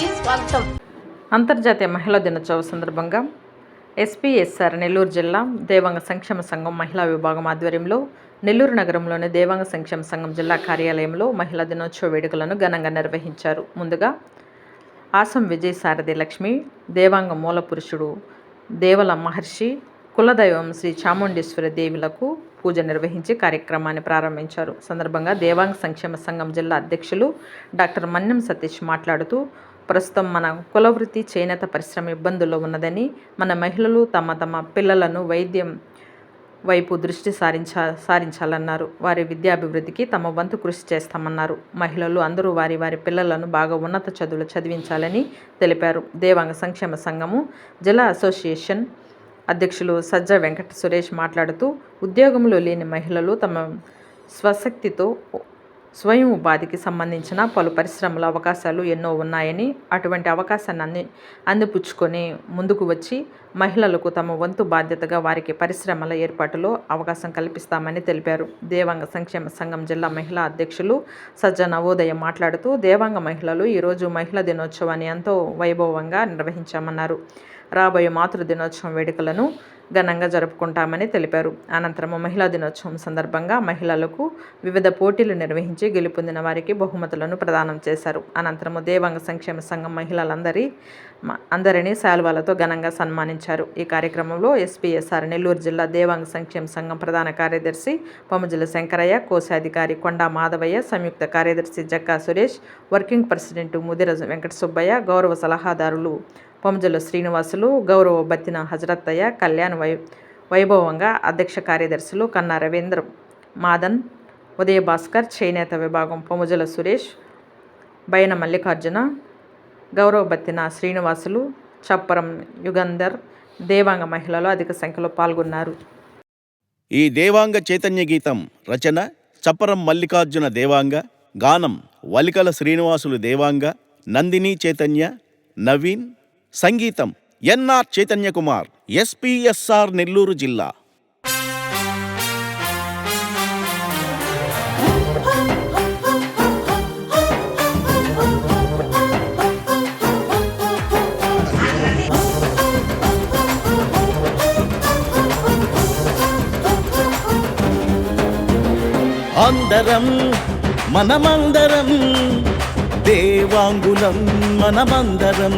స్వాగతం. అంతర్జాతీయ మహిళా దినోత్సవ సందర్భంగా ఎస్పీఎస్ఆర్ నెల్లూరు జిల్లా దేవాంగ సంక్షేమ సంఘం మహిళా విభాగం ఆధ్వర్యంలో నెల్లూరు నగరంలోని దేవాంగ సంక్షేమ సంఘం జిల్లా కార్యాలయంలో మహిళా దినోత్సవ వేడుకలను ఘనంగా నిర్వహించారు. ముందుగా ఆసం విజయ సారథి లక్ష్మి దేవాంగ మూల పురుషుడు దేవల మహర్షి కులదైవం శ్రీ చాముండేశ్వరి దేవులకు పూజ నిర్వహించి కార్యక్రమాన్ని ప్రారంభించారు. సందర్భంగా దేవాంగ సంక్షేమ సంఘం జిల్లా అధ్యక్షులు డాక్టర్ మన్యం సతీష్ మాట్లాడుతూ ప్రస్తుతం మన కులవృత్తి చేనేత పరిశ్రమ ఇబ్బందుల్లో ఉన్నదని మన మహిళలు తమ తమ పిల్లలను వైద్యం వైపు దృష్టి సారించా సారించాలన్నారు. వారి విద్యాభివృద్ధికి తమ వంతు కృషి చేస్తామన్నారు. మహిళలు అందరూ వారి వారి పిల్లలను బాగా ఉన్నత చదువులు చదివించాలని తెలిపారు. దేవాంగ సంక్షేమ సంఘము జిల్లా అసోసియేషన్ అధ్యక్షులు సజ్జ వెంకట సురేష్ మాట్లాడుతూ ఉద్యోగంలో లేని మహిళలు తమ స్వశక్తితో స్వయం ఉపాధికి సంబంధించిన పలు పరిశ్రమల అవకాశాలు ఎన్నో ఉన్నాయని అటువంటి అవకాశాన్ని అంది అందిపుచ్చుకొని ముందుకు వచ్చి మహిళలకు తమ వంతు బాధ్యతగా వారికి పరిశ్రమల ఏర్పాటులో అవకాశం కల్పిస్తామని తెలిపారు. దేవాంగ సంక్షేమ సంఘం జిల్లా మహిళా అధ్యక్షులు సజ్జ నవోదయ మాట్లాడుతూ దేవాంగ మహిళలు ఈరోజు మహిళా దినోత్సవాన్ని ఎంతో వైభవంగా నిర్వహించామన్నారు. రాబోయే మాతృ దినోత్సవం వేడుకలను ఘనంగా జరుపుకుంటామని తెలిపారు. అనంతరం మహిళా దినోత్సవం సందర్భంగా మహిళలకు వివిధ పోటీలు నిర్వహించి గెలుపొందిన వారికి బహుమతులను ప్రదానం చేశారు. అనంతరం దేవాంగ సంక్షేమ సంఘం మహిళలందరి మ- అందరినీ శాల్వాలతో ఘనంగా సన్మానించారు. ఈ కార్యక్రమంలో ఎస్పీఎస్ఆర్ నెల్లూరు జిల్లా దేవాంగ సంక్షేమ సంఘం ప్రధాన కార్యదర్శి పొమజుల శంకరయ్య కోశాధికారి కొండా మాధవయ్య సంయుక్త కార్యదర్శి జక్కా సురేష్ వర్కింగ్ ప్రెసిడెంట్ ముదిర వెంకట సుబ్బయ్య గౌరవ సలహాదారులు పొంజల శ్రీనివాసులు గౌరవ బత్తిన హజరత్తయ్య కళ్యాణ్ వై వైభవంగా అధ్యక్ష కార్యదర్శులు కన్నా రవీంద్ర మాదన్ ఉదయ భాస్కర్ చేనేత విభాగం పొమజల సురేష్ బయన మల్లికార్జున గౌరవ బత్తిన శ్రీనివాసులు చప్పరం యుగంధర్ దేవాంగ మహిళలు అధిక సంఖ్యలో పాల్గొన్నారు. ఈ దేవాంగ చైతన్య గీతం రచన చప్పరం మల్లికార్జున దేవాంగ గానం వలికల శ్రీనివాసులు దేవాంగ నందిని చైతన్య నవీన్ సంగీతం ఎన్ఆర్ చైతన్య కుమార్ ఎస్పీఎస్ఆర్ నెల్లూరు జిల్లా అందరం మనమందరం దేవాంగులం మనమందరం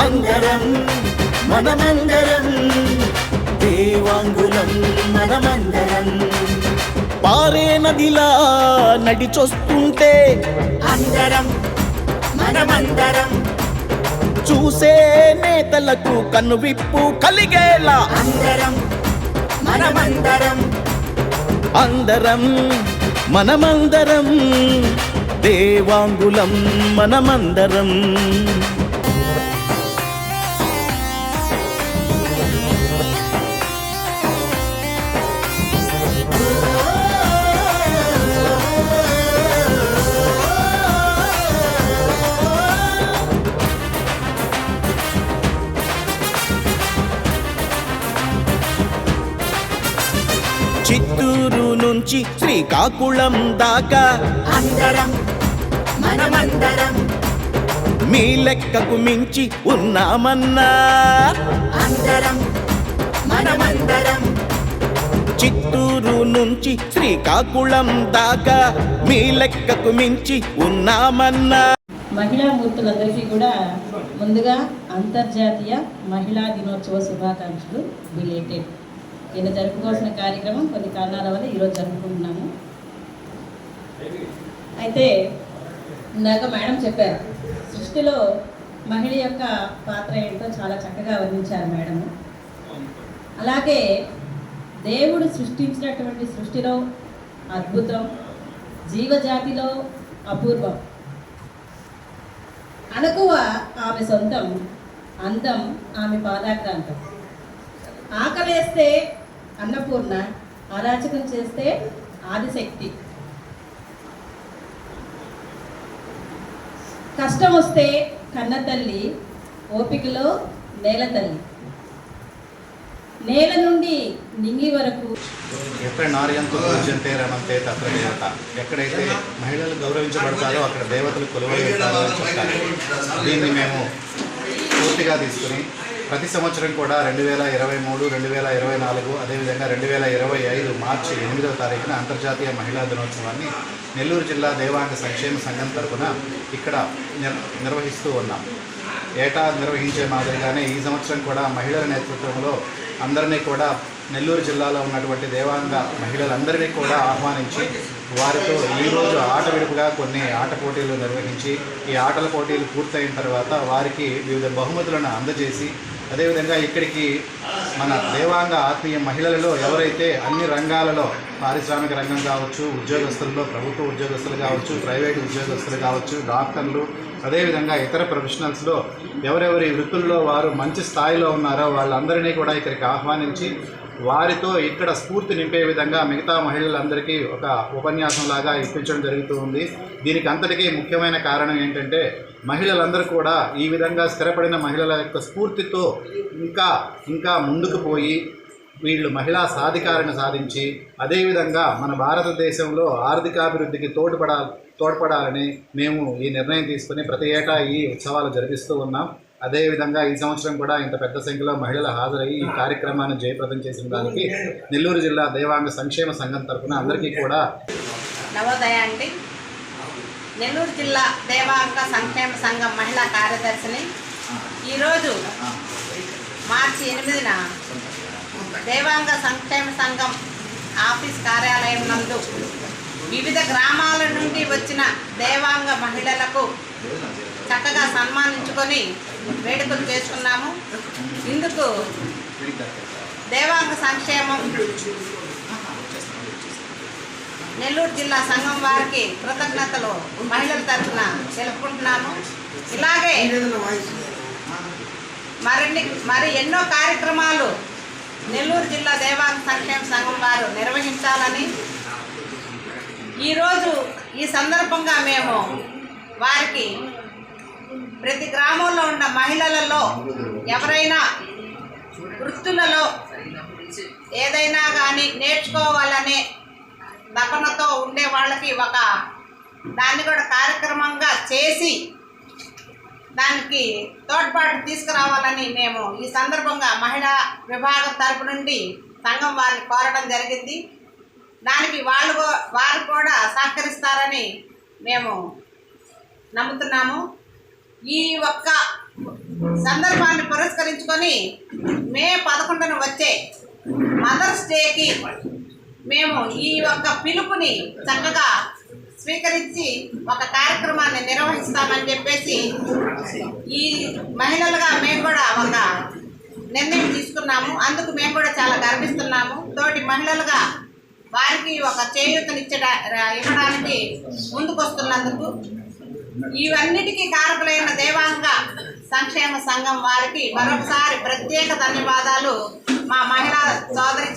అందరం మనమందరం దేవాంగులం మనమందరం పారే నదిలా నడిచొస్తుంటే అందరం మనమందరం చూసే నేతలకు కనువిప్పు కలిగేలా అందరం మనమందరం అందరం మనమందరం దేవాంగులం మనమందరం నుంచి శ్రీకాకుళం దాకా. అందరం మనమందరం మీ లెక్కకు మించి ఉన్నామన్నా. అందరం మనమందరం చిత్తూరు నుంచి శ్రీకాకుళం దాకా మీ లెక్కకు మించి ఉన్నామన్నా. మహిళా మూర్తులందరికీ కూడా ముందుగా అంతర్జాతీయ మహిళా దినోత్సవ శుభాకాంక్షలు బిలేటెడ్ ఈయన జరుపుకోవాల్సిన కార్యక్రమం కొన్ని కారణాల వల్ల ఈరోజు జరుపుకుంటున్నాము. అయితే ఇందాక మేడం చెప్పారు సృష్టిలో మహిళ యొక్క పాత్ర ఏంటో చాలా చక్కగా వర్ణించారు మేడం అలాగే దేవుడు సృష్టించినటువంటి సృష్టిలో అద్భుతం జీవజాతిలో అపూర్వం. అనుకువ ఆమె సొంతం అందం ఆమె పాదాక్రాంతం ఆకలేస్తే అన్నపూర్ణ అరాచకం చేస్తే ఆదిశక్తి. కష్టం వస్తే కన్న తల్లి ఓపికలో నేల తల్లి నేల నుండి నింగి వరకు ఎక్కడ నార్యంతో పూజ్యంతే రమంతే తత్ర దేవత. ఎక్కడైతే మహిళలు గౌరవించబడతారో అక్కడ దేవతలు కొలువై అని చెప్తారు. దీన్ని మేము పూర్తిగా తీసుకుని ప్రతి సంవత్సరం కూడా రెండు వేల ఇరవై మూడు రెండు వేల ఇరవై నాలుగు అదేవిధంగా రెండు వేల ఇరవై ఐదు మార్చి ఎనిమిదవ తారీఖున అంతర్జాతీయ మహిళా దినోత్సవాన్ని నెల్లూరు జిల్లా దేవాంగ సంక్షేమ సంఘం తరఫున ఇక్కడ నిర్ నిర్వహిస్తూ ఉన్నాం. ఏటా నిర్వహించే మాదిరిగానే ఈ సంవత్సరం కూడా మహిళల నేతృత్వంలో అందరినీ కూడా నెల్లూరు జిల్లాలో ఉన్నటువంటి దేవాంగ మహిళలందరినీ కూడా ఆహ్వానించి వారితో ఈరోజు ఆట విడుపుగా కొన్ని ఆట పోటీలు నిర్వహించి ఈ ఆటల పోటీలు పూర్తయిన తర్వాత వారికి వివిధ బహుమతులను అందజేసి అదేవిధంగా ఇక్కడికి మన దేవాంగ ఆత్మీయ మహిళలలో ఎవరైతే అన్ని రంగాలలో పారిశ్రామిక రంగం కావచ్చు ఉద్యోగస్తుల్లో ప్రభుత్వ ఉద్యోగస్తులు కావచ్చు ప్రైవేట్ ఉద్యోగస్తులు కావచ్చు డాక్టర్లు అదేవిధంగా ఇతర ప్రొఫెషనల్స్లో ఎవరెవరి వృత్తుల్లో వారు మంచి స్థాయిలో ఉన్నారో వాళ్ళందరినీ కూడా ఇక్కడికి ఆహ్వానించి వారితో ఇక్కడ స్ఫూర్తి నింపే విధంగా మిగతా మహిళలందరికీ ఒక ఉపన్యాసం లాగా ఇప్పించడం జరుగుతూ ఉంది. దీనికి అంతటికీ ముఖ్యమైన కారణం ఏంటంటే మహిళలందరూ కూడా ఈ విధంగా స్థిరపడిన మహిళల యొక్క స్ఫూర్తితో ఇంకా ఇంకా ముందుకు పోయి వీళ్ళు మహిళా సాధికారణ సాధించి అదేవిధంగా మన భారతదేశంలో ఆర్థికాభివృద్ధికి తోడ్పడా తోడ్పడాలని మేము ఈ నిర్ణయం తీసుకుని ప్రతి ఏటా ఈ ఉత్సవాలు జరిపిస్తూ ఉన్నాం. అదేవిధంగా ఈ సంవత్సరం కూడా ఇంత పెద్ద సంఖ్యలో మహిళలు హాజరయ్యి ఈ కార్యక్రమాన్ని జయప్రదం చేసిన దానికి నెల్లూరు జిల్లా దేవాంగ సంక్షేమ సంఘం తరఫున అందరికీ కూడా నవోదయ అండి. నెల్లూరు జిల్లా దేవాంగ సంక్షేమ సంఘం మహిళా కార్యదర్శిని. ఈరోజు మార్చి ఎనిమిదిన దేవాంగ సంక్షేమ సంఘం ఆఫీస్ కార్యాలయం నందు వివిధ గ్రామాల నుండి వచ్చిన దేవాంగ మహిళలకు చక్కగా సన్మానించుకొని వేడుకలు చేసుకున్నాము. ఇందుకు దేవాంగ సంక్షేమం నెల్లూరు జిల్లా సంఘం వారికి కృతజ్ఞతలు. మహిళల తరఫున తెలుపుకుంటున్నాము. ఇలాగే మరిన్ని మరి ఎన్నో కార్యక్రమాలు నెల్లూరు జిల్లా దేవాంగ సంక్షేమ సంఘం వారు నిర్వహించాలని ఈరోజు ఈ సందర్భంగా మేము వారికి ప్రతి గ్రామంలో ఉన్న మహిళలలో ఎవరైనా వృత్తులలో ఏదైనా కానీ నేర్చుకోవాలనే తపనతో ఉండే వాళ్ళకి ఒక దాన్ని కూడా కార్యక్రమంగా చేసి దానికి తోడ్పాటు తీసుకురావాలని మేము ఈ సందర్భంగా మహిళా విభాగం తరపు నుండి సంఘం వారిని కోరడం జరిగింది. దానికి వాళ్ళు వారు కూడా సహకరిస్తారని మేము నమ్ముతున్నాము. ఈ ఒక్క సందర్భాన్ని పురస్కరించుకొని మే పదకొండున వచ్చే మదర్స్ డేకి మేము ఈ యొక్క పిలుపుని చక్కగా స్వీకరించి ఒక కార్యక్రమాన్ని నిర్వహిస్తామని చెప్పేసి ఈ మహిళలుగా మేము కూడా ఒక నిర్ణయం తీసుకున్నాము. అందుకు మేము కూడా చాలా గర్విస్తున్నాము. తోటి మహిళలుగా వారికి ఒక చేయూతనిచ్చడ ఇవ్వడానికి ముందుకొస్తున్నందుకు ఇవన్నిటికీ కారకులైన దేవాంగ సంక్షేమ సంఘం వారికి మరొకసారి ప్రత్యేక ధన్యవాదాలు మా మహిళా సోదరి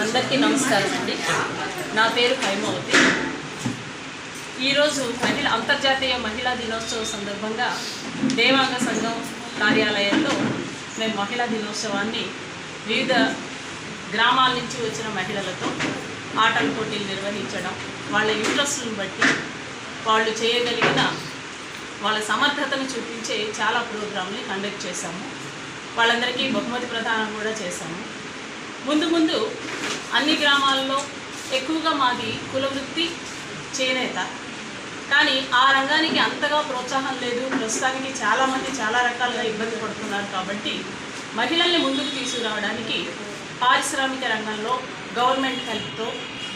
అందరికీ నమస్కారం అండి. నా పేరు హైమవతి ఈరోజు మహిళ అంతర్జాతీయ మహిళా దినోత్సవం సందర్భంగా దేవాంగ సంఘం కార్యాలయంలో మేము మహిళా దినోత్సవాన్ని వివిధ గ్రామాల నుంచి వచ్చిన మహిళలతో ఆటల పోటీలు నిర్వహించడం వాళ్ళ ఇంట్రెస్ట్ని బట్టి వాళ్ళు చేయగలిగిన వాళ్ళ సమర్థతను చూపించే చాలా ప్రోగ్రాంని కండక్ట్ చేశాము. వాళ్ళందరికీ బహుమతి ప్రదానం కూడా చేశాము. ముందు ముందు అన్ని గ్రామాల్లో ఎక్కువగా మాది కులవృత్తి చేనేత. కానీ ఆ రంగానికి అంతగా ప్రోత్సాహం లేదు. ప్రస్తుతానికి చాలామంది చాలా రకాలుగా ఇబ్బంది పడుతున్నారు కాబట్టి మహిళల్ని ముందుకు తీసుకురావడానికి పారిశ్రామిక రంగంలో గవర్నమెంట్ హెల్ప్తో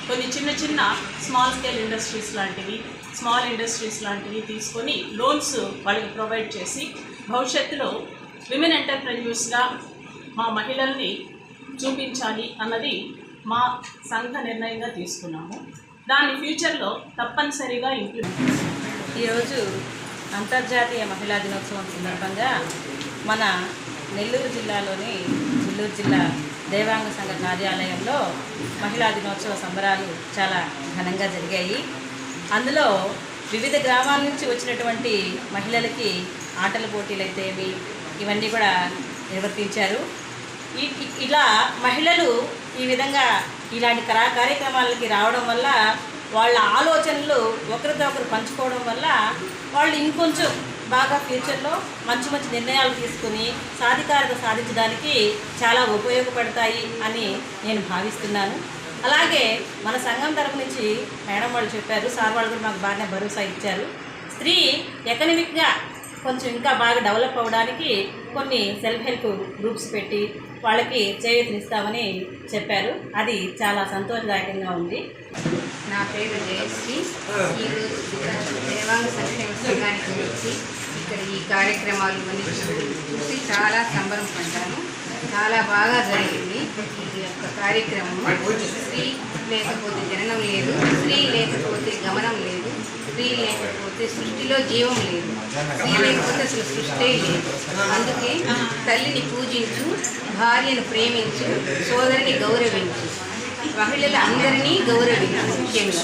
కొన్ని చిన్న చిన్న స్మాల్ స్కేల్ ఇండస్ట్రీస్ లాంటివి స్మాల్ ఇండస్ట్రీస్ లాంటివి తీసుకొని లోన్స్ వాళ్ళకి ప్రొవైడ్ చేసి భవిష్యత్తులో విమెన్ ఎంటర్ప్రెన్యూర్స్గా మా మహిళల్ని చూపించాలి అన్నది మా సంఘ నిర్ణయంగా తీసుకున్నాము. దాన్ని ఫ్యూచర్లో తప్పనిసరిగా ఇంప్లిమెంట్ ఈరోజు అంతర్జాతీయ మహిళా దినోత్సవం సందర్భంగా మన నెల్లూరు జిల్లాలోని నెల్లూరు జిల్లా దేవాంగ సంఘ కార్యాలయంలో మహిళా దినోత్సవ సంబరాలు చాలా ఘనంగా జరిగాయి. అందులో వివిధ గ్రామాల నుంచి వచ్చినటువంటి మహిళలకి ఆటల పోటీలు అయితేవి ఇవన్నీ కూడా నిర్వర్తించారు. ఈ- ఇలా మహిళలు ఈ విధంగా ఇలాంటి కళా కార్యక్రమాలకి రావడం వల్ల వాళ్ళ ఆలోచనలు ఒకరితో ఒకరు పంచుకోవడం వల్ల వాళ్ళు ఇంకొంచెం బాగా ఫ్యూచర్లో మంచి మంచి నిర్ణయాలు తీసుకుని సాధికారత సాధించడానికి చాలా ఉపయోగపడతాయి అని నేను భావిస్తున్నాను. అలాగే మన సంఘం తరపు నుంచి మేడం వాళ్ళు చెప్పారు సార్ వాళ్ళు కూడా మాకు బాగానే భరోసా ఇచ్చారు. స్త్రీ ఎకనమిక్గా కొంచెం ఇంకా బాగా డెవలప్ అవ్వడానికి కొన్ని సెల్ఫ్ హెల్ప్ గ్రూప్స్ పెట్టి వాళ్ళకి చేయూతనిస్తామని చెప్పారు. అది చాలా సంతోషదాయకంగా ఉంది. నా పేరు జయశ్రీ ఈరోజు దేవాంగ సంక్షేమ సంఘానికి వచ్చి ఇక్కడ ఈ కార్యక్రమాలు చూసి చాలా సంబరం పడ్డాను. చాలా బాగా జరిగింది ఈ యొక్క కార్యక్రమం స్త్రీ లేకపోతే జననం లేదు స్త్రీ లేకపోతే గమనం లేదు. స్త్రీ లేకపోతే సృష్టిలో జీవం లేదు. స్త్రీ లేకపోతే అసలు సృష్టి లేదు. అందుకే తల్లిని పూజించు భార్యను ప్రేమించు సోదరిని గౌరవించు. మహిళలు అందరినీ గౌరవించు. ముఖ్యంగా.